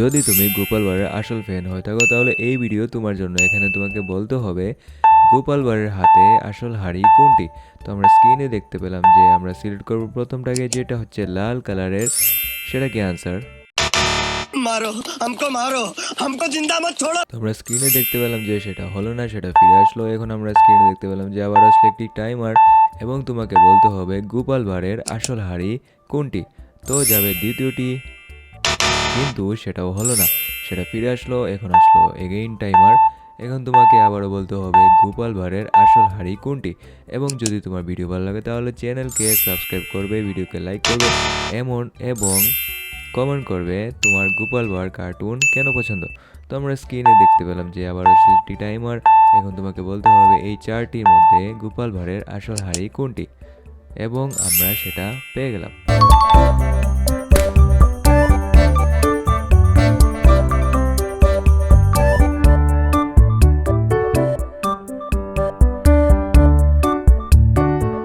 যদি তুমি গোপাল ভাড়ের আসল ফ্যান হয়ে থাকো তাহলে এই ভিডিও তোমার জন্য। এখানে তোমাকে বলতে হবে গোপাল ভাড়ের হাতে আসল হাড়ি কোনটি? তো আমরা স্ক্রিনে দেখতে পেলাম যে আমরা সিলেক্ট করব প্রথমটাকে যেটা হচ্ছে লাল কালারের সেটা কি আনসার মারো মারো আমরা স্ক্রিনে দেখতে পেলাম যে সেটা হলো না সেটা ফিরে আসলো। এখন আমরা স্ক্রিনে দেখতে পেলাম যে আবার আসলে একটি টাইমার এবং তোমাকে বলতে হবে গোপাল ভাড়ের আসল হাড়ি কোনটি? তো যাবে দ্বিতীয়টি কিন্তু সেটাও হলো না। সেটা ফিরে আসলো, এখন আসলো এগেইন টাইমার এখন তোমাকে আবারও বলতে হবে গোপাল ভাঁড়ের আসল হাড়ি কোনটি? এবং যদি তোমার ভিডিও ভালো লাগে তাহলে চ্যানেলকে সাবস্ক্রাইব করবে, ভিডিওকে লাইক করবে, এমন এবং কমেন্ট করবে তোমার গোপাল ভাঁড় কার্টুন কেন পছন্দ? তো আমরা স্ক্রিনে দেখতে পেলাম যে আবার একটি টাইমার এখন তোমাকে বলতে হবে এই চারটির মধ্যে গোপাল ভাঁড়ের আসল হাড়ি কোনটি? এবং আমরা সেটা পেয়ে গেলাম।